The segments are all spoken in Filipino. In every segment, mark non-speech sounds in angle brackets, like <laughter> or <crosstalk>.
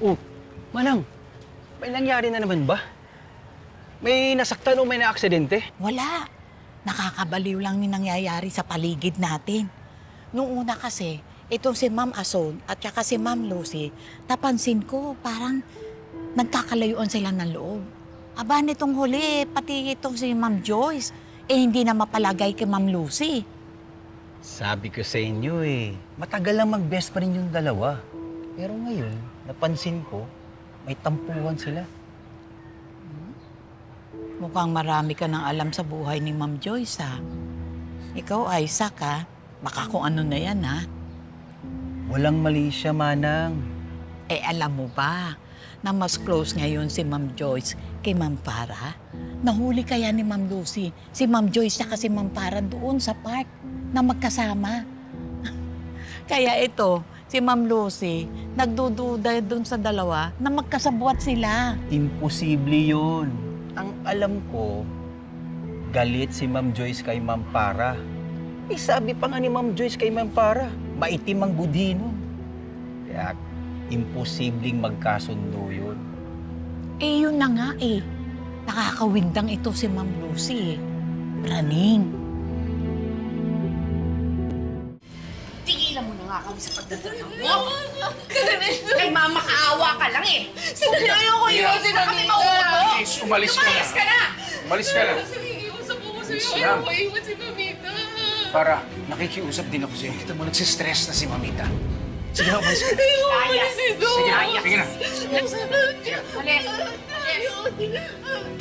Oh, Manang, may nangyari na naman ba? May nasaktan o may naaksidente? Wala. Nakakabaliw lang yung nangyayari sa paligid natin. Noong una kasi, itong si Ma'am Ason at saka si Ma'am Lucy, napansin ko parang nagkakalayuan sila ng loob. Aba, nitong huli, pati itong si Ma'am Joyce, eh hindi na mapalagay kay Ma'am Lucy. Sabi ko sa inyo eh, matagal lang mag-best pa rin yung dalawa. Pero ngayon, napansin ko, may tampuhan sila. Mukhang marami ka nang alam sa buhay ni Ma'am Joyce, ha? Ikaw, Isaac, ha? Baka kung ano na yan, ha? Walang mali siya, Manang. Eh, alam mo ba na mas close ngayon si Ma'am Joyce kay Ma'am Farah? Nahuli kaya ni Ma'am Lucy si Ma'am Joyce at si Ma'am Farah doon sa park na magkasama. <laughs> kaya ito, si Ma'am Lucy, nagdududa doon sa dalawa na magkasabwat sila. Imposible yun. Ang alam ko, galit si Ma'am Joyce kay Ma'am Para. Eh, sabi pa nga ni Ma'am Joyce kay Ma'am Para, maitim ang budhi nun. Kaya, imposibleng magkasundo yun. Eh, yun na nga eh. Nakakawindang ito si Ma'am Lucy eh. Praning. Tigilan mo na nga kami sa pagdadala mo. Kay mama kaawa ka lang eh. Sinayaw ko yun. Sino kami mauuto? Please, umalis ka na. Lumayas ka na. Umalis ka na. Nakikiusap ako sa'yo. Ayaw ko iwan si Mamita. Para nakikiusap din ako sa'yo. Kita mo, nagsistress na si Mamita. Sige na, umalis ka na. Ayaw ko Layas. dito. Sige na, sige na. Alis. Ayaw.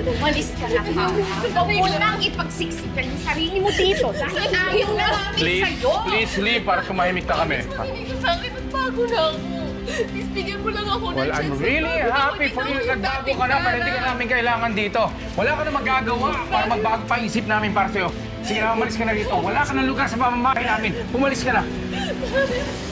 Umalis ka na, mama. Huwag mo nang ipagsiksikan yung sarili mo dito <laughs> dahil ayaw na namin Please, sa'yo. please leave para tumahimik na kami. Hindi ko sa akin, nagbago na ako. Please, bigyan mo lang ako ng Well, I'm chance. really Magbago. happy Hindi for you na yung nagbago dating ka na para hindi ka namin kailangan dito. Wala ka na magagawa para magbago pa isip namin para sa'yo. Sige na, umalis ka na rito. Wala ka na lugar sa pamamahay namin. Umalis ka na. <laughs>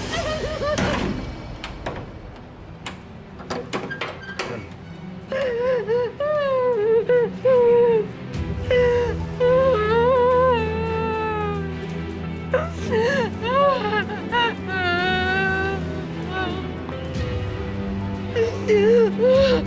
Yes.